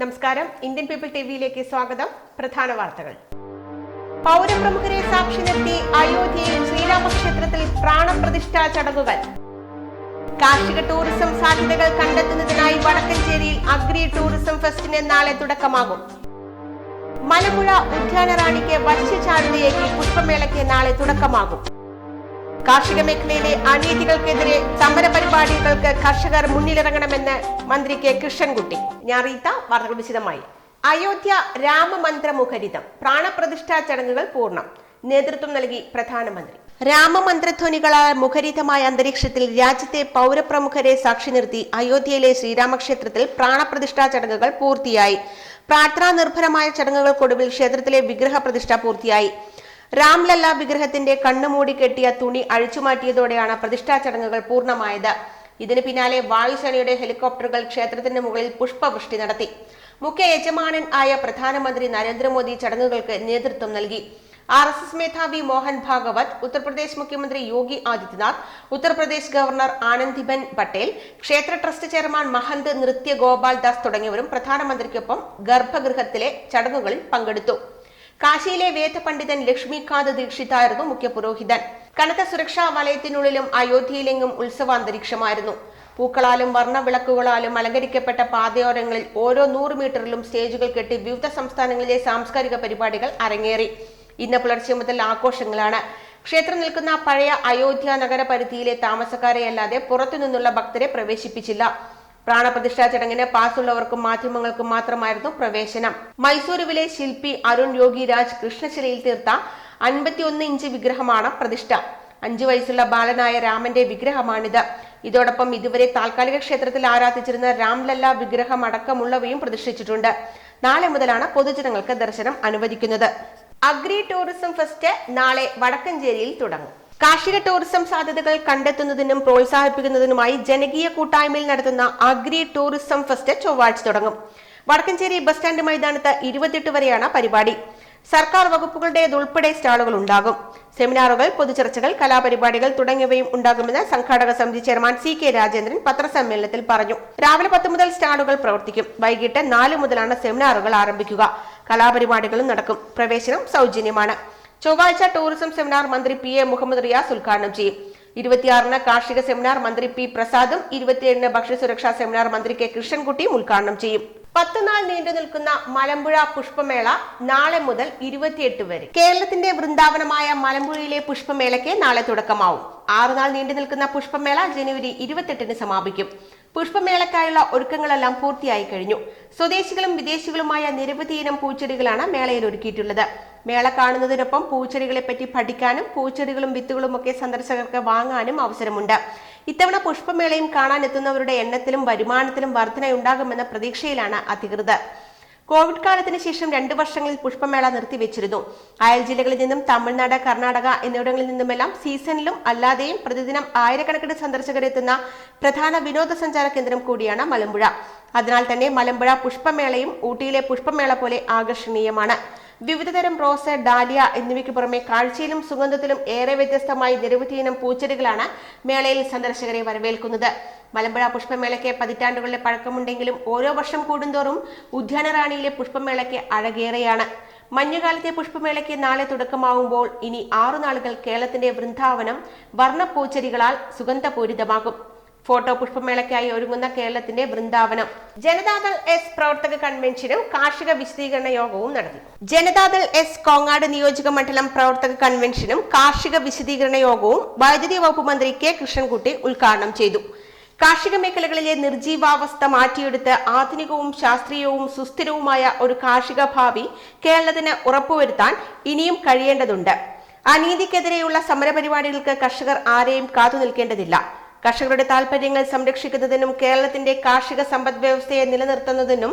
നമസ്കാരം. Indian people ടിവിയിലേക്ക് സ്വാഗതം. പ്രധാന വാർത്തകൾ. പൗരപ്രമുഖരെ സാക്ഷി നിർത്തി അയോധ്യയിൽ ശ്രീരാമക്ഷേത്രത്തിൽ പ്രാണപ്രതിഷ്ഠാ ചടങ്ങുകൾ. കാർഷിക ടൂറിസം സാധ്യതകൾ കണ്ടെത്തുന്നതിനായി വടക്കഞ്ചേരിയിൽ അഗ്രി ടൂറിസം ഫെസ്റ്റിന് നാളെ തുടക്കമാകും. മലമ്പുഴ ഉദ്യാനറാണിക്ക് വശ്യചാരുതയേക്ക് പുഷ്പമേളയ്ക്ക് നാളെ തുടക്കമാകും. കാർഷിക മേഖലയിലെ അനീതികൾക്കെതിരെ സമര പരിപാടികൾക്ക് കർഷകർ മുന്നിലിറങ്ങണമെന്ന് മന്ത്രി കെ കൃഷ്ണൻകുട്ടി. ഞാൻ റീത്ത വാർത്തകൾ വിശദമായി. അയോധ്യ രാമമന്ത്രമുഖരിതം. പ്രാണപ്രതിഷ്ഠാ ചടങ്ങുകൾ പൂർണം. നേതൃത്വം നൽകി പ്രധാനമന്ത്രി. രാമമന്ത്രധ്വനികളാൽ മുഖരിതമായ അന്തരീക്ഷത്തിൽ രാജ്യത്തെ പൗരപ്രമുഖരെ സാക്ഷി നിർത്തി അയോധ്യയിലെ ശ്രീരാമക്ഷേത്രത്തിൽ പ്രാണപ്രതിഷ്ഠാ ചടങ്ങുകൾ പൂർത്തിയായി. പ്രാർത്ഥനാ നിർഭരമായ ചടങ്ങുകൾക്കൊടുവിൽ ക്ഷേത്രത്തിലെ വിഗ്രഹ പ്രതിഷ്ഠ പൂർത്തിയായി. രാംലല്ല വിഗ്രഹത്തിന്റെ കണ്ണുമൂടി കെട്ടിയ തുണി അഴിച്ചുമാറ്റിയതോടെയാണ് പ്രതിഷ്ഠാ ചടങ്ങുകൾ പൂർണമായത്. ഇതിന് പിന്നാലെ വായുസേനയുടെ ഹെലികോപ്റ്ററുകൾ ക്ഷേത്രത്തിന് മുകളിൽ പുഷ്പവൃഷ്ടി നടത്തി. മുഖ്യ യജമാനൻ ആയ പ്രധാനമന്ത്രി നരേന്ദ്രമോദി ചടങ്ങുകൾക്ക് നേതൃത്വം നൽകി. ആർ എസ് എസ് മേധാവി മോഹൻ ഭാഗവത് ഉത്തർപ്രദേശ് മുഖ്യമന്ത്രി യോഗി ആദിത്യനാഥ് ഉത്തർപ്രദേശ് ഗവർണർ ആനന്ദിബെൻ പട്ടേൽ ക്ഷേത്ര ട്രസ്റ്റ് ചെയർമാൻ മഹന്ത് നൃത്യ ഗോപാൽ ദാസ് തുടങ്ങിയവരും പ്രധാനമന്ത്രിക്കൊപ്പം ഗർഭഗൃഹത്തിലെ ചടങ്ങുകളിൽ പങ്കെടുത്തു. കാശിയിലെ വേദപണ്ഡിതൻ ലക്ഷ്മികാന്ത് ദീക്ഷിതായിരുന്നു മുഖ്യ പുരോഹിതൻ. കനത്ത സുരക്ഷാ വലയത്തിനുള്ളിലും അയോധ്യയിലെങ്ങും ഉത്സവാന്തരീക്ഷമായിരുന്നു. പൂക്കളാലും വർണവിളക്കുകളാലും അലങ്കരിക്കപ്പെട്ട പാതയോരങ്ങളിൽ ഓരോ നൂറ് മീറ്ററിലും സ്റ്റേജുകൾ കെട്ടി വിവിധ സംസ്ഥാനങ്ങളിലെ സാംസ്കാരിക പരിപാടികൾ അരങ്ങേറി. ഇന്ന് പുലർച്ചെ മുതൽ ആഘോഷങ്ങളാണ്. ക്ഷേത്രം നിൽക്കുന്ന പഴയ അയോധ്യ നഗര പരിധിയിലെ താമസക്കാരെ അല്ലാതെ പുറത്തുനിന്നുള്ള ഭക്തരെ പ്രവേശിപ്പിച്ചില്ല. പ്രാണപ്രതിഷ്ഠാ ചടങ്ങിന് പാസുള്ളവർക്കും മാധ്യമങ്ങൾക്കും മാത്രമായിരുന്നു പ്രവേശനം. മൈസൂരുവിലെ ശില്പി അരുൺ യോഗിരാജ് കൃഷ്ണശിലയിൽ തീർത്ത അൻപത്തിയൊന്ന് ഇഞ്ച് വിഗ്രഹമാണ് പ്രതിഷ്ഠ. അഞ്ചു വയസ്സുള്ള ബാലനായ രാമന്റെ വിഗ്രഹമാണിത്. ഇതോടൊപ്പം ഇതുവരെ താൽക്കാലിക ക്ഷേത്രത്തിൽ ആരാധിച്ചിരുന്ന രാംലല്ല വിഗ്രഹം അടക്കമുള്ളവയും പ്രതിഷ്ഠിച്ചിട്ടുണ്ട്. നാളെ മുതലാണ് പൊതുജനങ്ങൾക്ക് ദർശനം അനുവദിക്കുന്നത്. അഗ്രി ടൂറിസം ഫെസ്റ്റ് നാളെ വടക്കഞ്ചേരിയിൽ തുടങ്ങും. കാർഷിക ടൂറിസം സാധ്യതകൾ കണ്ടെത്തുന്നതിനും പ്രോത്സാഹിപ്പിക്കുന്നതിനുമായി ജനകീയ കൂട്ടായ്മയിൽ നടത്തുന്ന അഗ്രി ടൂറിസം ഫെസ്റ്റ് ചൊവ്വാഴ്ച തുടങ്ങും. വടക്കഞ്ചേരി ബസ് സ്റ്റാൻഡ് മൈതാനത്ത് ഇരുപത്തിയെട്ട് വരെയാണ് പരിപാടി. സർക്കാർ വകുപ്പുകളുടേതുൾപ്പെടെ സ്റ്റാളുകൾ ഉണ്ടാകും. സെമിനാറുകൾ പൊതുചർച്ചകൾ കലാപരിപാടികൾ തുടങ്ങിയവയും ഉണ്ടാകുമെന്ന് സംഘാടക സമിതി ചെയർമാൻ സി കെ രാജേന്ദ്രൻ പത്രസമ്മേളനത്തിൽ പറഞ്ഞു. രാവിലെ പത്ത് മുതൽ സ്റ്റാളുകൾ പ്രവർത്തിക്കും. വൈകിട്ട് നാല് മുതലാണ് സെമിനാറുകൾ ആരംഭിക്കുക. കലാപരിപാടികളും നടക്കും. പ്രവേശനം സൗജന്യമാണ്. ചൊവ്വാഴ്ച ടൂറിസം സെമിനാർ മന്ത്രി പി എ മുഹമ്മദ് റിയാസ് ഉദ്ഘാടനം ചെയ്യും. ഇരുപത്തിയാറിന് കാർഷിക സെമിനാർ മന്ത്രി പി പ്രസാദും ഇരുപത്തിയേഴിന് ഭക്ഷ്യസുരക്ഷാ സെമിനാർ മന്ത്രി കെ കൃഷ്ണൻകുട്ടിയും ഉദ്ഘാടനം ചെയ്യും. പത്തുനാൾ നീണ്ടു നിൽക്കുന്ന മലമ്പുഴ പുഷ്പമേള നാളെ മുതൽ ഇരുപത്തിയെട്ട് വരെ. കേരളത്തിന്റെ വൃന്ദാവനമായ മലമ്പുഴയിലെ പുഷ്പമേളയ്ക്ക് നാളെ തുടക്കമാവും. ആറുനാൾ നീണ്ടു നിൽക്കുന്ന പുഷ്പമേള ജനുവരി ഇരുപത്തെട്ടിന് സമാപിക്കും. പുഷ്പമേളക്കായുള്ള ഒരുക്കങ്ങളെല്ലാം പൂർത്തിയായി കഴിഞ്ഞു. സ്വദേശികളും വിദേശികളുമായ നിരവധി ഇനം പൂച്ചെടികളാണ് മേളയിൽ ഒരുക്കിയിട്ടുള്ളത്. മേള കാണുന്നതിനൊപ്പം പൂച്ചെടികളെ പറ്റി പഠിക്കാനും പൂച്ചെടികളും വിത്തുകളും ഒക്കെ സന്ദർശകർക്ക് വാങ്ങാനും അവസരമുണ്ട്. ഇത്തവണ പുഷ്പമേളയും കാണാനെത്തുന്നവരുടെ എണ്ണത്തിലും വരുമാനത്തിലും വർധനയുണ്ടാകുമെന്ന പ്രതീക്ഷയിലാണ് അധികൃതർ. കോവിഡ് കാലത്തിന് ശേഷം രണ്ടു വർഷങ്ങളിൽ പുഷ്പമേള നിർത്തിവെച്ചിരുന്നു. അയൽ ജില്ലകളിൽ നിന്നും തമിഴ്നാട് കർണാടക എന്നിവിടങ്ങളിൽ നിന്നുമെല്ലാം സീസണിലും അല്ലാതെയും പ്രതിദിനം ആയിരക്കണക്കിന് സന്ദർശകരെത്തുന്ന പ്രധാന വിനോദസഞ്ചാര കേന്ദ്രം കൂടിയാണ് മലമ്പുഴ. അതിനാൽ തന്നെ മലമ്പുഴ പുഷ്പമേളയും ഊട്ടിയിലെ പുഷ്പമേള പോലെ ആകർഷണീയമാണ്. വിവിധതരം റോസ് ഡാലിയ എന്നിവയ്ക്ക് പുറമെ കാഴ്ചയിലും സുഗന്ധത്തിലും ഏറെ വ്യത്യസ്തമായി നിരവധി ഇനം പൂച്ചെടികളാണ് മേളയിൽ സന്ദർശകരെ വരവേൽക്കുന്നത്. മലമ്പുഴ പുഷ്പമേളയ്ക്ക് പതിറ്റാണ്ടുകളുടെ പഴക്കമുണ്ടെങ്കിലും ഓരോ വർഷം കൂടുന്തോറും ഉദ്യാനറാണിയിലെ പുഷ്പമേളയ്ക്ക് അഴകേറെയാണ്. മഞ്ഞുകാലത്തെ പുഷ്പമേളയ്ക്ക് നാളെ തുടക്കമാവുമ്പോൾ ഇനി ആറു നാളുകൾ കേരളത്തിന്റെ വൃന്ദാവനം വർണപ്പൂച്ചെടികളാൽ സുഗന്ധപൂരിതമാകും. ഫോട്ടോ പുഷ്പമേളയ്ക്കായി ഒരുങ്ങുന്ന കേരളത്തിന്റെ വൃന്ദാവനം. ജനതാദൾ എസ് പ്രവർത്തക കൺവെൻഷനും കാർഷിക വിശദീകരണ യോഗവും നടന്നു ജനതാദൾ എസ് കോങ്ങാട് നിയോജക മണ്ഡലം പ്രവർത്തക കൺവെൻഷനും കാർഷിക വിശദീകരണ യോഗവും വൈദ്യുതി വകുപ്പ് മന്ത്രി കെ കൃഷ്ണൻകുട്ടി ഉദ്ഘാടനം ചെയ്തു. കാർഷിക മേഖലകളിലെ നിർജീവാവസ്ഥ മാറ്റിയെടുത്ത് ആധുനികവും ശാസ്ത്രീയവും സുസ്ഥിരവുമായ ഒരു കാർഷിക ഭാവി കേരളത്തിന് ഉറപ്പുവരുത്താൻ ഇനിയും കഴിയേണ്ടതുണ്ട്. അനീതിക്കെതിരെയുള്ള സമരപരിപാടികൾക്ക് കർഷകർ ആരെയും കാത്തു നിൽക്കേണ്ടതില്ല. കർഷകരുടെ താൽപര്യങ്ങൾ സംരക്ഷിക്കുന്നതിനും കേരളത്തിന്റെ കാർഷിക സമ്പദ് വ്യവസ്ഥയെ നിലനിർത്തുന്നതിനും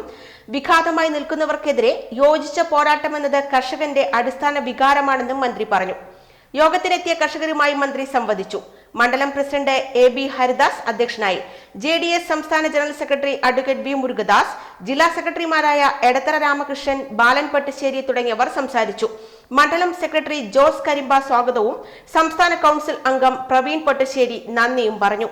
വിഘാതമായി നിൽക്കുന്നവർക്കെതിരെ യോജിച്ച പോരാട്ടമെന്നത് കർഷകന്റെ അടിസ്ഥാന വികാരമാണെന്നും മന്ത്രി പറഞ്ഞു യോഗത്തിനെത്തിയ കർഷകരുമായി മന്ത്രി സംവദിച്ചു. മണ്ഡലം പ്രസിഡന്റ് എ ബി ഹരിദാസ് അധ്യക്ഷനായി. ജെ ഡി എസ് സംസ്ഥാന general secretary advocate B Murugadas ജില്ലാ സെക്രട്ടറിമാരായ എടത്തറ രാമകൃഷ്ണൻ ബാലൻ പട്ടിശ്ശേരി തുടങ്ങിയവർ സംസാരിച്ചു. മണ്ഡലം സെക്രട്ടറി ജോസ് കരിമ്പ സ്വാഗതവും സംസ്ഥാന കൗൺസിൽ അംഗം പ്രവീൺ പൊട്ടശ്ശേരി നന്ദിയും പറഞ്ഞു.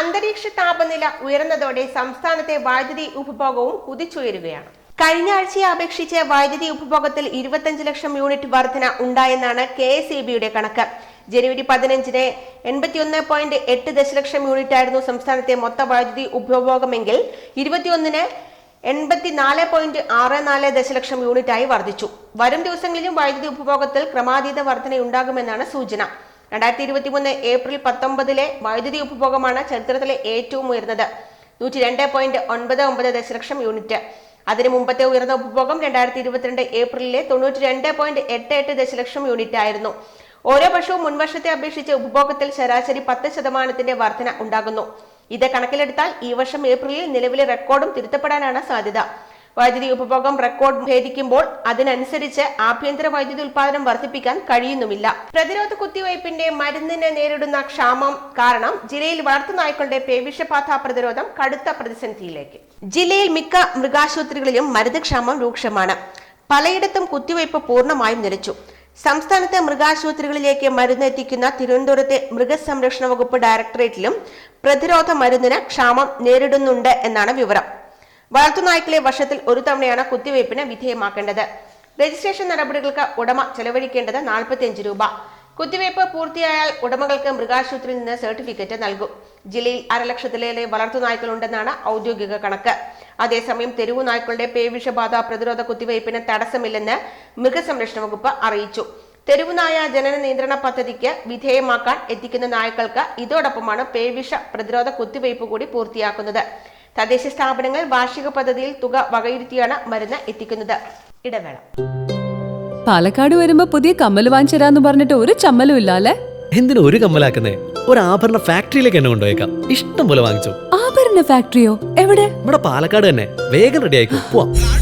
അന്തരീക്ഷ താപനില ഉയർന്നതോടെ സംസ്ഥാനത്തെ വൈദ്യുതി ഉപഭോഗവും കുതിച്ചുയരുകയാണ്. കഴിഞ്ഞ ആഴ്ചയെ അപേക്ഷിച്ച് വൈദ്യുതി ഉപഭോഗത്തിൽ ഇരുപത്തഞ്ച് ലക്ഷം യൂണിറ്റ് വർധന ഉണ്ടായെന്നാണ് കെ എസ് ഇ ബിയുടെ കണക്ക്. ജനുവരി പതിനഞ്ചിന് എൺപത്തിയൊന്ന് പോയിന്റ് എട്ട് ദശലക്ഷം യൂണിറ്റ് ആയിരുന്നു സംസ്ഥാനത്തെ മൊത്ത വൈദ്യുതി ഉപഭോഗമെങ്കിൽ ഇരുപത്തിയൊന്നിന് എൺപത്തിനാല് പോയിന്റ് ആറ് നാല് ദശലക്ഷം യൂണിറ്റായി വർദ്ധിച്ചു വരും ദിവസങ്ങളിലും വൈദ്യുതി ഉപഭോഗത്തിൽ ക്രമാതീത വർധനയുണ്ടാകുമെന്നാണ് സൂചന. രണ്ടായിരത്തി ഇരുപത്തിമൂന്ന് ഏപ്രിൽ പത്തൊമ്പതിലെ വൈദ്യുതി ഉപഭോഗമാണ് ചരിത്രത്തിലെ ഏറ്റവും ഉയർന്നത്. നൂറ്റി രണ്ട് പോയിന്റ് ഒൻപത് ഒമ്പത് ദശലക്ഷം യൂണിറ്റ്. അതിന് മുമ്പത്തെ ഉയർന്ന ഉപഭോഗം രണ്ടായിരത്തി ഇരുപത്തിരണ്ട് ഏപ്രിലിലെ തൊണ്ണൂറ്റി രണ്ട് പോയിന്റ് എട്ട് എട്ട് ദശലക്ഷം യൂണിറ്റ് ആയിരുന്നു. ഓരോ വർഷവും മുൻവർഷത്തെ അപേക്ഷിച്ച് ഉപഭോഗത്തിൽ ശരാശരി പത്ത് ശതമാനത്തിന്റെ വർധന ഉണ്ടാകുന്നു. ഇത് കണക്കിലെടുത്താൽ ഈ വർഷം ഏപ്രിലിൽ നിലവിലെ റെക്കോർഡും തിരുത്തപ്പെടാനാണ് സാധ്യത. വൈദ്യുതി ഉപഭോഗം റെക്കോർഡ് ഭേദിക്കുമ്പോൾ അതിനനുസരിച്ച് ആഭ്യന്തര വൈദ്യുതി ഉൽപാദനം വർദ്ധിപ്പിക്കാൻ കഴിയുന്നുമില്ല. പ്രതിരോധ കുത്തിവയ്പിന്റെ മരുന്നിന് നേരിടുന്ന ക്ഷാമം കാരണം ജില്ലയിൽ വളർത്തുനായ്ക്കളുടെ പേവിഷബാധ പ്രതിരോധം കടുത്ത പ്രതിസന്ധിയിലേക്ക്. ജില്ലയിൽ മിക്ക മൃഗാശുപത്രികളിലും മരുന്ന് ക്ഷാമം രൂക്ഷമാണ്. പലയിടത്തും കുത്തിവയ്പ് പൂർണമായും നിലച്ചു. സംസ്ഥാനത്തെ മൃഗാശുപത്രികളിലേക്ക് മരുന്ന് എത്തിക്കുന്ന തിരുവനന്തപുരത്തെ മൃഗസംരക്ഷണ വകുപ്പ് ഡയറക്ടറേറ്റിലും പ്രതിരോധ മരുന്നിന് ക്ഷാമം നേരിടുന്നുണ്ട് എന്നാണ് വിവരം. വളർത്തുനായ്ക്കളെ വർഷത്തിൽ ഒരു തവണയാണ് കുത്തിവയ്പ്പിന് വിധേയമാക്കേണ്ടത്. രജിസ്ട്രേഷൻ നടപടികൾക്ക് ഉടമ ചെലവഴിക്കേണ്ടത് നാൽപ്പത്തിയഞ്ച് രൂപ. കുത്തിവയ്പ് പൂർത്തിയായാൽ ഉടമകൾക്ക് മൃഗാശുപത്രിയിൽ നിന്ന് സർട്ടിഫിക്കറ്റ് നൽകും. ജില്ലയിൽ അരലക്ഷത്തിലേറെ വളർത്തുനായ്ക്കളുണ്ടെന്നാണ് ഔദ്യോഗിക കണക്ക്. അതേസമയം തെരുവു നായ്ക്കളുടെ പേവിഷബാധ പ്രതിരോധ കുത്തിവയ്പ്പിന് തടസ്സമില്ലെന്ന് മൃഗസംരക്ഷണ വകുപ്പ് അറിയിച്ചു. തെരുവുനായ ജനന നിയന്ത്രണ പദ്ധതിക്ക് വിധേയമാക്കാൻ എത്തിക്കുന്ന നായ്ക്കൾക്ക് ഇതോടൊപ്പമാണ് പേവിഷ പ്രതിരോധ കുത്തിവയ്പ് കൂടി പൂർത്തിയാക്കുന്നത്. തദ്ദേശ സ്ഥാപനങ്ങൾ വാർഷിക പദ്ധതിയിൽ തുക വകയിരുത്തിയാണ് മരുന്ന് എത്തിക്കുന്നത്. ഇടവേള. പാലക്കാട് വരുമ്പോ പുതിയ കമ്മൽ വാങ്ങിച്ചരാന്ന് പറഞ്ഞിട്ട് ഒരു ചമ്മലും ഇല്ല അല്ലേ എന്തിനു ഒരു കമ്മലാക്കുന്നേ? ഒരു ആഭരണ ഫാക്ടറിയിലേക്ക് എന്നെ കൊണ്ടുപോയേക്കാം. ഇഷ്ടം പോലെ വാങ്ങിച്ചു. ആഭരണ ഫാക്ടറിയോ? എവിടെ? ഇവിടെ പാലക്കാട് തന്നെ. വേഗം റെഡി ആയിക്കോ. പോവാം.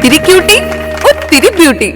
ഇത്തിരി ക്യൂട്ടി ഒത്തിരി ബ്യൂട്ടി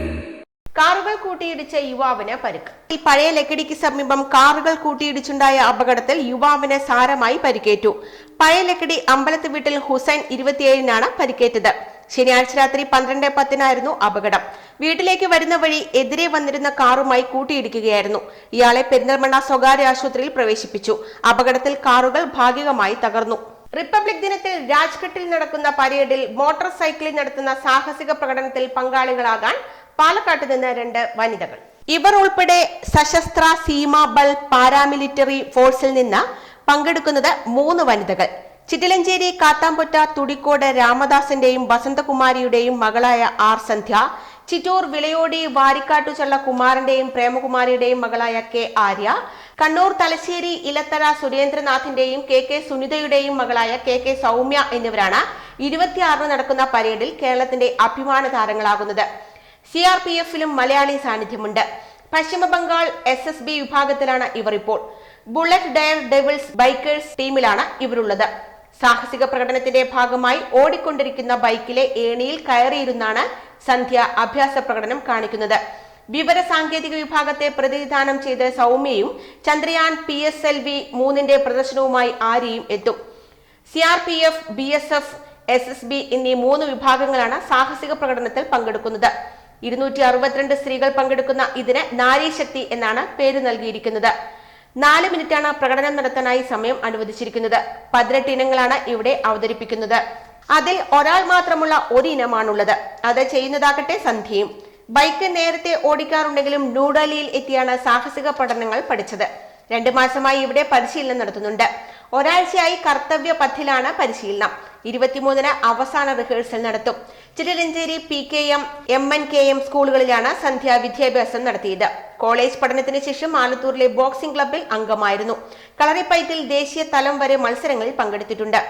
കാറുകൾ കൂട്ടിയിടിച്ച യുവാവിന് പരുക്ക്. ഈ പഴയ ലക്കിടിക്ക് സമീപം കാറുകൾ കൂട്ടിയിടിച്ചുണ്ടായ അപകടത്തിൽ യുവാവിന് സാരമായി പരിക്കേറ്റു. പഴയ ലക്കിടി അമ്പലത്ത് വീട്ടിൽ ഹുസൈൻ ഇരുപത്തിയേഴിനാണ് പരിക്കേറ്റത്. ശനിയാഴ്ച രാത്രി പന്ത്രണ്ട് പത്തിനായിരുന്നു അപകടം. വീട്ടിലേക്ക് വരുന്ന വഴി എതിരെ വന്നിരുന്ന കാറുമായി കൂട്ടിയിടിക്കുകയായിരുന്നു. ഇയാളെ പെരിന്തൽമണ്ണ സ്വകാര്യ ആശുപത്രിയിൽ പ്രവേശിപ്പിച്ചു. അപകടത്തിൽ കാറുകൾ ഭാഗികമായി തകർന്നു. റിപ്പബ്ലിക് ദിനത്തിൽ രാജ്ഘട്ടിൽ നടക്കുന്ന പരേഡിൽ മോട്ടോർ സൈക്കിളിൽ നടത്തുന്ന സാഹസിക പ്രകടനത്തിൽ പങ്കാളികളാകാൻ പാലക്കാട്ട് നിന്ന് രണ്ട് വനിതകൾ. ഇവർ ഉൾപ്പെടെ സശസ്ത്ര സീമാ ബൽ പാരാമിലിറ്ററി ഫോഴ്സിൽ നിന്ന് പങ്കെടുക്കുന്നത് മൂന്ന് വനിതകൾ. ചിറ്റിലഞ്ചേരി കാത്താമ്പൊറ്റ തുടിക്കോട് രാമദാസിന്റെയും വസന്തകുമാരിയുടെയും മകളായ ആർ സന്ധ്യ ചിറ്റൂർ വിളയോടി വാരിക്കാട്ടുചള്ള കുമാരന്റെയും പ്രേമകുമാരിയുടെയും മകളായ കെ ആര്യ കണ്ണൂർ തലശ്ശേരി ഇലത്തറ സുരേന്ദ്രനാഥിന്റെയും കെ കെ സുനിതയുടെയും മകളായ കെ കെ സൗമ്യ എന്നിവരാണ് ഇരുപത്തിയാറിന് നടക്കുന്ന പരേഡിൽ കേരളത്തിന്റെ അഭിമാന താരങ്ങളാകുന്നത്. സി ആർ പി എഫിലും മലയാളി സാന്നിധ്യമുണ്ട്. Paschima Bengal S S B വിഭാഗത്തിലാണ് ഇവർ ഇപ്പോൾ. ബുള്ളറ്റ് ഡയർ ഡെവിൾസ് ബൈക്കേഴ്സ് ടീമിലാണ് ഇവരുള്ളത്. സാഹസിക പ്രകടനത്തിന്റെ ഭാഗമായി ഓടിക്കൊണ്ടിരിക്കുന്ന ബൈക്കിലെ ഏണിയിൽ കയറിയിരുന്നാണ് സന്ധ്യ അഭ്യാസ പ്രകടനം കാണിക്കുന്നത്. വിവര സാങ്കേതിക വിഭാഗത്തെ പ്രതിനിധാനം ചെയ്ത് സൗമ്യയും Chandrayaan P S L V മൂന്നിന്റെ പ്രദർശനവുമായി ആര്യയും എത്തും. C R P F B S F S S B എന്നീ മൂന്ന് വിഭാഗങ്ങളാണ് സാഹസിക പ്രകടനത്തിൽ പങ്കെടുക്കുന്നത്. ഇരുന്നൂറ്റി അറുപത്തിരണ്ട് സ്ത്രീകൾ പങ്കെടുക്കുന്ന ഇതിന് നാരീശക്തി എന്നാണ് പേര് നൽകിയിരിക്കുന്നത്. നാല് മിനിറ്റാണ് പ്രകടനം നടത്താനായി സമയം അനുവദിച്ചിരിക്കുന്നത്. പതിനെട്ട് ഇനങ്ങളാണ് ഇവിടെ അവതരിപ്പിക്കുന്നത്. അതിൽ ഒരാൾ മാത്രമുള്ള ഒരു ഇനമാണുള്ളത് അത് ചെയ്യുന്നതാകട്ടെ സന്ധ്യയും. ബൈക്ക് നേരത്തെ ഓടിക്കാറുണ്ടെങ്കിലും ന്യൂഡൽഹിയിൽ എത്തിയാണ് സാഹസിക പഠനങ്ങൾ പഠിച്ചത്. രണ്ടു മാസമായി ഇവിടെ പരിശീലനം നടത്തുന്നുണ്ട്. ഒരാഴ്ചയായി കർത്തവ്യ പഥിലാണ് പരിശീലനം. ഇരുപത്തിമൂന്നിന് അവസാന റിഹേഴ്സൽ നടത്തും. Chittalancheri P K M M N K M സ്കൂളുകളിലാണ് Sandhya വിദ്യാഭ്യാസം നടത്തിയത്. കോളേജ് പഠനത്തിന് ശേഷം ആലത്തൂരിലെ ബോക്സിംഗ് ക്ലബിൽ അംഗമായിരുന്നു. കളറിപ്പയറ്റിൽ ദേശീയ തലം വരെ മത്സരങ്ങളിൽ പങ്കെടുത്തിട്ടുണ്ട്.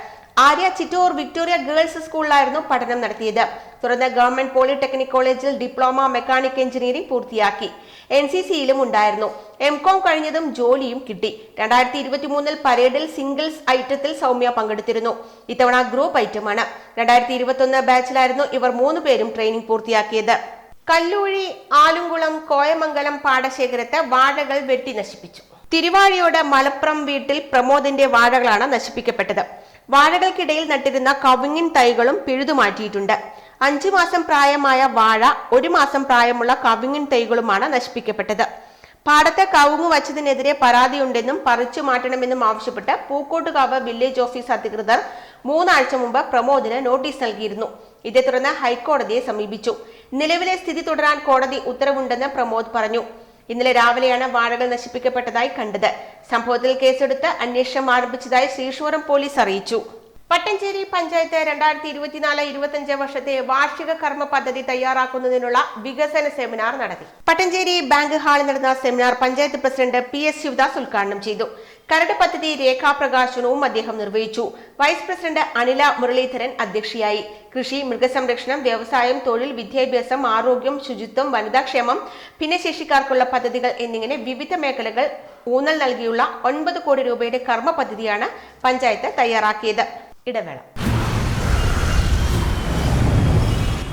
ആര്യ ചിറ്റൂർ വിക്ടോറിയ ഗേൾസ് സ്കൂളിലായിരുന്നു പഠനം നടത്തിയത്. തുടർന്ന് ഗവൺമെന്റ് പോളിടെക്നിക് കോളേജിൽ ഡിപ്ലോമ മെക്കാനിക് എഞ്ചിനീയറിംഗ് പൂർത്തിയാക്കി. എൻ സി സിയിലും ഉണ്ടായിരുന്നു. എം കോം കഴിഞ്ഞതും ജോലിയും കിട്ടി. രണ്ടായിരത്തി ഇരുപത്തി മൂന്നിൽ പരേഡിൽ സിംഗിൾസ് ഐറ്റത്തിൽ സൗമ്യ പങ്കെടുത്തിരുന്നു. ഇത്തവണ ഗ്രൂപ്പ് ഐറ്റമാണ്. രണ്ടായിരത്തി ഇരുപത്തി ഒന്ന് ബാച്ചിലായിരുന്നു ഇവർ മൂന്ന് പേരും ട്രെയിനിംഗ് പൂർത്തിയാക്കിയത്. കല്ലൂഴി ആലുംകുളം കോയമംഗലം പാടശേഖരത്തെ വാഴകൾ വെട്ടി നശിപ്പിച്ചു. തിരുവാഴിയോട് മലപ്പുറം വീട്ടിൽ പ്രമോദിന്റെ വാഴകളാണ് നശിപ്പിക്കപ്പെട്ടത്. വാഴകൾക്കിടയിൽ നട്ടിരുന്ന കവുങ്ങിൻ തൈകളും പിഴുതുമാറ്റിയിട്ടുണ്ട് അഞ്ചു മാസം പ്രായമായ വാഴ ഒരു മാസം പ്രായമുള്ള കവുങ്ങിൻ തൈകളുമാണ് നശിപ്പിക്കപ്പെട്ടത്. പാടത്തെ കവുങ്ങ് വച്ചതിനെതിരെ പരാതിയുണ്ടെന്നും പറിച്ചു മാറ്റണമെന്നും ആവശ്യപ്പെട്ട് പൂക്കോട്ടുകാവ് വില്ലേജ് ഓഫീസ് അധികൃതർ മൂന്നാഴ്ച മുമ്പ് പ്രമോദിന് നോട്ടീസ് നൽകിയിരുന്നു. ഇതേ തുടർന്ന് ഹൈക്കോടതിയെ സമീപിച്ചു. നിലവിലെ സ്ഥിതി തുടരാൻ കോടതി ഉത്തരവുണ്ടെന്ന് പ്രമോദ് പറഞ്ഞു. ഇന്നലെ രാവിലെയാണ് വാഴകൾ നശിപ്പിക്കപ്പെട്ടതായി കണ്ടത്. സംഭവത്തിൽ കേസെടുത്ത് അന്വേഷണം ആരംഭിച്ചതായി ശ്രീശൂരം പോലീസ് അറിയിച്ചു. പട്ടഞ്ചേരി പഞ്ചായത്ത് രണ്ടായിരത്തി ഇരുപത്തിനാല് ഇരുപത്തിയഞ്ച് വർഷത്തെ വാർഷിക കർമ്മ പദ്ധതി തയ്യാറാക്കുന്നതിനുള്ള വികസന സെമിനാർ നടത്തി. പട്ടഞ്ചേരി ബാങ്ക് ഹാളിൽ നടന്ന seminar panchayat president P S Sivadas ഉദ്ഘാടനം ചെയ്തു. കരട് പദ്ധതി രേഖാപ്രകാശനവും അദ്ദേഹം നിർവഹിച്ചു. വൈസ് പ്രസിഡന്റ് അനില മുരളീധരൻ അധ്യക്ഷയായി. കൃഷി മൃഗസംരക്ഷണം വ്യവസായം തൊഴിൽ വിദ്യാഭ്യാസം ആരോഗ്യം ശുചിത്വം വനിതാക്ഷേമം ഭിന്നശേഷിക്കാർക്കുള്ള പദ്ധതികൾ എന്നിങ്ങനെ വിവിധ മേഖലകൾ ഊന്നൽ നൽകിയുള്ള ഒൻപത് കോടി രൂപയുടെ കർമ്മ പദ്ധതിയാണ് പഞ്ചായത്ത് തയ്യാറാക്കിയത്. ഇടവേള.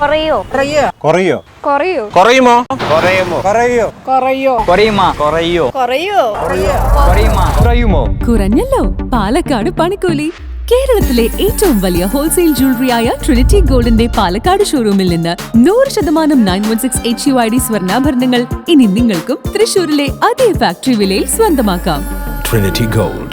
കുറയോ? കുറയോ? കുറയോ? കുറയുമോ? കുറയുമോ? കുറയോ? കുറയോ? കുറയുമോ? കുറയോ? കുറയോ? കുറയുമോ? കുറയുമോ? കുറഞ്ഞല്ലോ. പാലക്കാട് പണിക്കൂലി. കേരളത്തിലെ ഏറ്റവും വലിയ ഹോൾസെയിൽ ജ്വല്ലറിയായ ട്രിനിറ്റി ഗോൾഡിന്റെ പാലക്കാട് ഷോറൂമിൽ നിന്ന് നൂറ് ശതമാനം nine one six H U I D സ്വർണാഭരണങ്ങൾ ഇനി നിങ്ങൾക്കും തൃശൂരിലെ അതേ ഫാക്ടറി വിലയിൽ സ്വന്തമാക്കാം. Trinity Gold,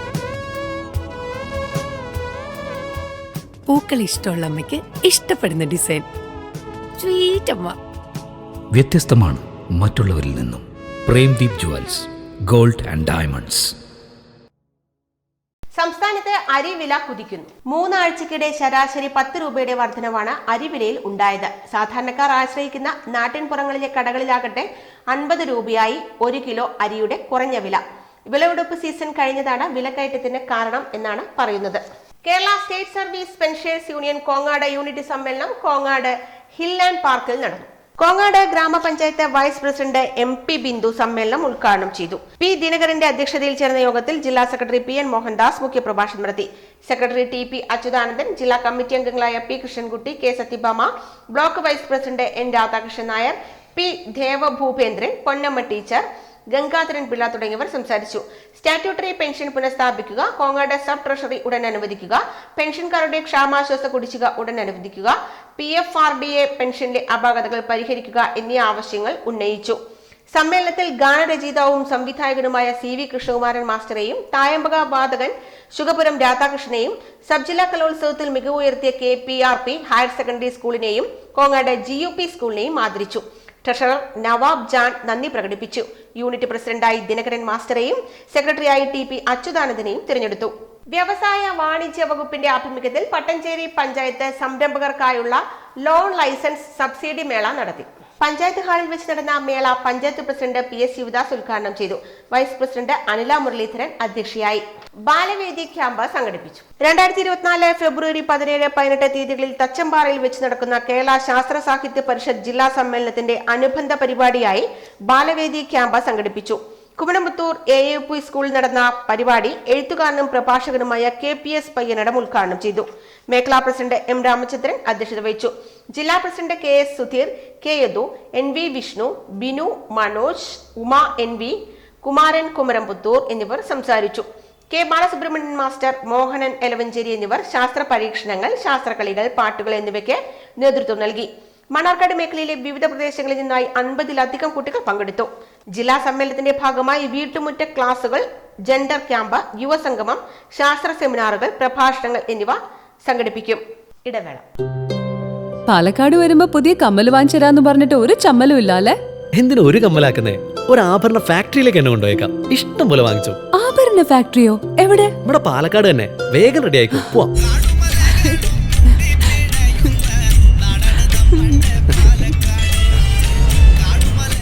പൂക്കൾ ഇഷ്ടമുള്ള അമ്മയ്ക്ക് ഇഷ്ടപ്പെടുന്ന ഡിസൈൻ. സ്വീറ്റ് അമ്മ വ്യത്യസ്തമാണ് മറ്റുള്ളവരിൽ നിന്നും. Premdeep jewels gold and diamonds. സംസ്ഥാനത്ത് അരിവില കുതിക്കുന്നു. മൂന്നാഴ്ചക്കിടെ ശരാശരി പത്ത് രൂപയുടെ വർധനവാണ് അരിവിലയിൽ ഉണ്ടായത്. സാധാരണക്കാർ ആശ്രയിക്കുന്ന നാട്ടിൻപുറങ്ങളിലെ കടകളിലാകട്ടെ അൻപത് രൂപയായി ഒരു കിലോ അരിയുടെ കുറഞ്ഞ വില. വിളവെടുപ്പ് സീസൺ കഴിഞ്ഞതാണ് വിലക്കയറ്റത്തിന് കാരണം എന്നാണ് പറയുന്നത്. Kerala state service pensioners union Kongad unit സമ്മേളനം കോങ്ങാട് ഹിൽ ആൻഡ് പാർക്കിൽ നടന്നു. കോങ്ങാട് ഗ്രാമപഞ്ചായത്ത് vice president M P Bindu സമ്മേളനം ഉദ്ഘാടനം ചെയ്തു. പി ദിനകരന്റെ അധ്യക്ഷതയിൽ ചേർന്ന യോഗത്തിൽ ജില്ലാ സെക്രട്ടറി പി എൻ മോഹൻദാസ് മുഖ്യപ്രഭാഷണം നടത്തി. സെക്രട്ടറി ടി പി അച്യുതാനന്ദൻ ജില്ലാ കമ്മിറ്റി അംഗങ്ങളായ P Krishnankutty K Sathyabhama block vice president N Radhakrishnan Nair P Devabhupendran Ponnamma teacher Gangadharan Pillai തുടങ്ങിയവർ സംസാരിച്ചു. സ്റ്റാറ്റ്യൂട്ടറി പെൻഷൻ പുനഃസ്ഥാപിക്കുക കോങ്ങാട് സബ് ട്രഷറി ഉടൻ അനുവദിക്കുക പെൻഷൻകാരുടെ ക്ഷാമാശ്വാസ കുടിശ്ശിക ഉടൻ അനുവദിക്കുക P F R D A പെൻഷന്റെ അപാകതകൾ പരിഹരിക്കുക എന്നീ ആവശ്യങ്ങൾ ഉന്നയിച്ചു. സമ്മേളനത്തിൽ ഗാനരചയിതാവും സംവിധായകനുമായ സി വി കൃഷ്ണകുമാരൻ മാസ്റ്ററെയും തായമ്പക വാതകൻ ശുഗപുരം രാധാകൃഷ്ണനെയും സബ് ജില്ലാ കലോത്സവത്തിൽ മികവുയർത്തിയ K P R P higher secondary സ്കൂളിനെയും Kongad G U P സ്കൂളിനെയും ആദരിച്ചു. ട്രഷറർ നവാബ് ജാൻ നന്ദി പ്രകടിപ്പിച്ചു. യൂണിറ്റ് പ്രസിഡന്റായി ദിനകരൻ മാസ്റ്ററെയും സെക്രട്ടറിയായി ടി പി അച്യുതാനന്ദനെയും തിരഞ്ഞെടുത്തു. വ്യവസായ വാണിജ്യ വകുപ്പിന്റെ ആഭിമുഖ്യത്തിൽ പട്ടഞ്ചേരി പഞ്ചായത്ത് സംരംഭകർക്കായുള്ള ലോൺ ലൈസൻസ് സബ്സിഡി മേള നടത്തി. പഞ്ചായത്ത് ഹാളിൽ വെച്ച് നടന്ന മേള panchayat president P S Sivadas ഉദ്ഘാടനം ചെയ്തു. വൈസ് പ്രസിഡന്റ് അനില മുരളീധരൻ അധ്യക്ഷയായി. ബാലവേദി ക്യാമ്പ് സംഘടിപ്പിച്ചു. രണ്ടായിരത്തി ഇരുപത്തിനാല് ഫെബ്രുവരി പതിനേഴ് പതിനെട്ട് തീയതികളിൽ തച്ചമ്പാറയിൽ വെച്ച് നടക്കുന്ന കേരള ശാസ്ത്ര സാഹിത്യ പരിഷത്ത് ജില്ലാ സമ്മേളനത്തിന്റെ അനുബന്ധ പരിപാടിയായി ബാലവേദി ക്യാമ്പ് സംഘടിപ്പിച്ചു. കുമണമ്പത്തൂർ എ എ പി സ്കൂളിൽ നടന്ന പരിപാടി എഴുത്തുകാരനും പ്രഭാഷകനുമായ കെ പി എസ് പയ്യനടം ഉദ്ഘാടനം ചെയ്തു. മേഖലാ പ്രസിഡന്റ് എം രാമചന്ദ്രൻ അധ്യക്ഷത വഹിച്ചു. ജില്ലാ president K S Sudheer K Yadu N V Vishnu Binu Manoj Uma N V Kumaran Kumaramputhur എന്നിവർ സംസാരിച്ചു. കെ ബാലസുബ്രഹ്മണ്യൻ മാസ്റ്റർ മോഹനൻ എലവഞ്ചേരി എന്നിവർ ശാസ്ത്ര പരീക്ഷണങ്ങൾ ശാസ്ത്രകളികൾ പാട്ടുകൾ എന്നിവയ്ക്ക് നേതൃത്വം നൽകി. മണ്ണാർക്കാട് മേഖലയിലെ വിവിധ പ്രദേശങ്ങളിൽ നിന്നായി അൻപതിലധികം കുട്ടികൾ പങ്കെടുത്തു. ജില്ലാ സമ്മേളനത്തിന്റെ ഭാഗമായി വീട്ടുമുറ്റ ക്ലാസുകൾ ജെൻഡർ ക്യാമ്പ് യുവസംഗമം ശാസ്ത്ര സെമിനാറുകൾ പ്രഭാഷണങ്ങൾ എന്നിവ സംഘടിപ്പിക്കും. ഇടവേള. പാലക്കാട് വരുമ്പോ പുതിയ കമ്മൽ വാങ്ങിച്ചരാന്ന് പറഞ്ഞിട്ട് ഒരു ചമ്മലും ഇല്ല അല്ലേ എന്തിനു ഒരു കമ്മലാക്കുന്നേ? ഒരു ആഭരണ ഫാക്ടറിയിലേക്ക് എന്നെ കൊണ്ടുപോയേക്കാം. ഇഷ്ടം പോലെ വാങ്ങിച്ചു. ആഭരണ ഫാക്ടറിയോ എവിടെ? ഇവിടെ പാലക്കാട് തന്നെ. വേഗം റെഡി ആയിക്കോ. പോവാം.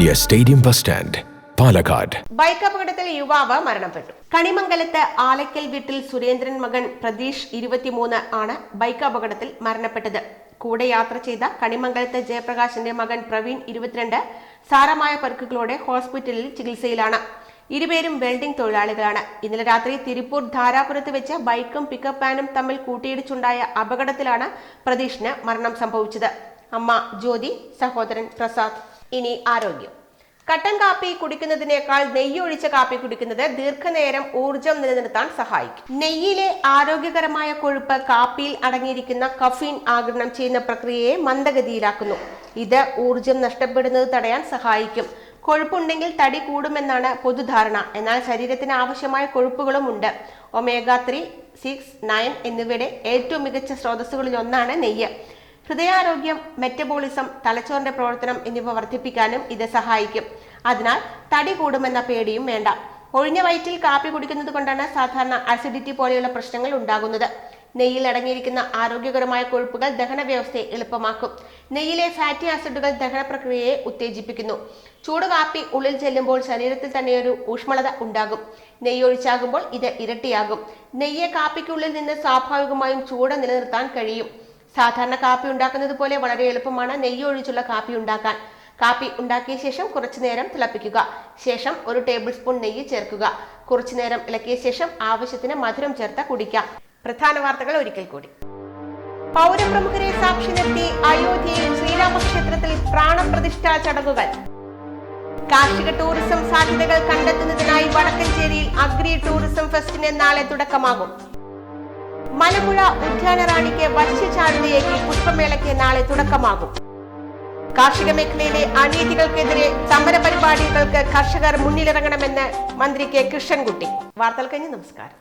near stadium bus stand Palakkad bike അപകടത്തിൽ യുവാവ് മരണപ്പെട്ടു. കണിമംഗലത്ത് ആലക്കൽ വീട്ടിൽ സുരേന്ദ്രൻ മകൻ പ്രതീഷ് ഇരുപത്തിമൂന്ന് ആണ് ബൈക്ക് അപകടത്തിൽ മരണപ്പെട്ടത്. കൂടെ യാത്ര ചെയ്ത കണിമംഗലത്തെ ജയപ്രകാശിന്റെ മകൻ പ്രവീൺ ഇരുപത്തിരണ്ട് സാരമായ പരിക്കുകളോടെ ഹോസ്പിറ്റലിൽ ചികിത്സയിലാണ്. ഇരുപേരും വെൽഡിംഗ് തൊഴിലാളികളാണ്. ഇന്നലെ രാത്രി തിരുപ്പൂർ ധാരാപുരത്ത് വെച്ച് ബൈക്കും പിക്കപ്പ് വാനും തമ്മിൽ കൂട്ടിയിടിച്ചുണ്ടായ അപകടത്തിലാണ് പ്രതീഷിന് മരണം സംഭവിച്ചത്. അമ്മ ജ്യോതി സഹോദരൻ പ്രസാദ്. ഇനി ആരോഗ്യം. കട്ടൻ കാപ്പി കുടിക്കുന്നതിനേക്കാൾ നെയ്യ് ഒഴിച്ച കാപ്പി കുടിക്കുന്നത് ദീർഘനേരം ഊർജം നിലനിർത്താൻ സഹായിക്കും. നെയ്യിലെ ആരോഗ്യകരമായ കൊഴുപ്പ് കാപ്പിയിൽ അടങ്ങിയിരിക്കുന്ന കഫീൻ ആഗിരണം ചെയ്യുന്ന പ്രക്രിയയെ മന്ദഗതിയിലാക്കുന്നു. ഇത് ഊർജം നഷ്ടപ്പെടുന്നത് തടയാൻ സഹായിക്കും. കൊഴുപ്പുണ്ടെങ്കിൽ തടി കൂടുമെന്നാണ് പൊതുധാരണ. എന്നാൽ ശരീരത്തിന് ആവശ്യമായ കൊഴുപ്പുകളും ഉണ്ട്. ഒമേഗ ത്രീ സിക്സ് നയൻ എന്നിവയുടെ ഏറ്റവും മികച്ച സ്രോതസ്സുകളിൽ ഒന്നാണ് നെയ്യ്. ഹൃദയാരോഗ്യം മെറ്റബോളിസം തലച്ചോറിന്റെ പ്രവർത്തനം എന്നിവ വർദ്ധിപ്പിക്കാനും ഇത് സഹായിക്കും. അതിനാൽ തടി കൂടുമെന്ന പേടിയും വേണ്ട. ഒഴിഞ്ഞ വയറ്റിൽ കാപ്പി കുടിക്കുന്നത് കൊണ്ടാണ് സാധാരണ അസിഡിറ്റി പോലെയുള്ള പ്രശ്നങ്ങൾ ഉണ്ടാകുന്നത്. നെയ്യിൽ അടങ്ങിയിരിക്കുന്ന ആരോഗ്യകരമായ കൊഴുപ്പുകൾ ദഹന വ്യവസ്ഥയെ എളുപ്പമാക്കും. നെയ്യിലെ ഫാറ്റി ആസിഡുകൾ ദഹന പ്രക്രിയയെ ഉത്തേജിപ്പിക്കുന്നു. ചൂട് കാപ്പി ഉള്ളിൽ ചെല്ലുമ്പോൾ ശരീരത്തിൽ തന്നെ ഒരു ഊഷ്മളത ഉണ്ടാകും. നെയ്യ് ഒഴിച്ചാകുമ്പോൾ ഇത് ഇരട്ടിയാകും. നെയ്യെ കാപ്പിക്കുള്ളിൽ നിന്ന് സ്വാഭാവികമായും ചൂട് നിലനിർത്താൻ കഴിയും. സാധാരണ കാപ്പി ഉണ്ടാക്കുന്നത് പോലെ വളരെ എളുപ്പമാണ്. നെയ്യ് ഒഴിച്ചുള്ള കാപ്പി ഉണ്ടാക്കാൻ. കാപ്പി ഉണ്ടാക്കിയ ശേഷം കുറച്ചു നേരം തിളപ്പിക്കുക. ശേഷം ഒരു ടേബിൾ സ്പൂൺ നെയ്യ് ചേർക്കുക. കുറച്ചു നേരം ഇളക്കിയ ശേഷം ആവശ്യത്തിന് മധുരം ചേർത്ത് കുടിക്കാം. പ്രധാന വാർത്തകൾ ഒരിക്കൽ കൂടി. പൗരപ്രമുഖരെ സാക്ഷി നിർത്തി അയോധ്യയിൽ ശ്രീരാമക്ഷേത്രത്തിൽ പ്രാണപ്രതിഷ്ഠാ ചടങ്ങുകൾ. കാർഷിക ടൂറിസം സാധ്യതകൾ കണ്ടെത്തുന്നതിനായി വടക്കഞ്ചേരിയിൽ അഗ്രി ടൂറിസം ഫെസ്റ്റിന് നാളെ തുടക്കമാകും. മലമ്പുഴ ഉദ്യാനറാണിക്ക് വശ്യചാരുതയേക്ക് പുഷ്പമേളയ്ക്ക് നാളെ തുടക്കമാകും കാർഷിക മേഖലയിലെ അനീതികൾക്കെതിരെ സമര പരിപാടികൾക്ക് കർഷകർ മുന്നിലിറങ്ങണമെന്ന് മന്ത്രി കെ കൃഷ്ണൻകുട്ടി വാർത്തകൾ കഴിഞ്ഞ് നമസ്കാരം.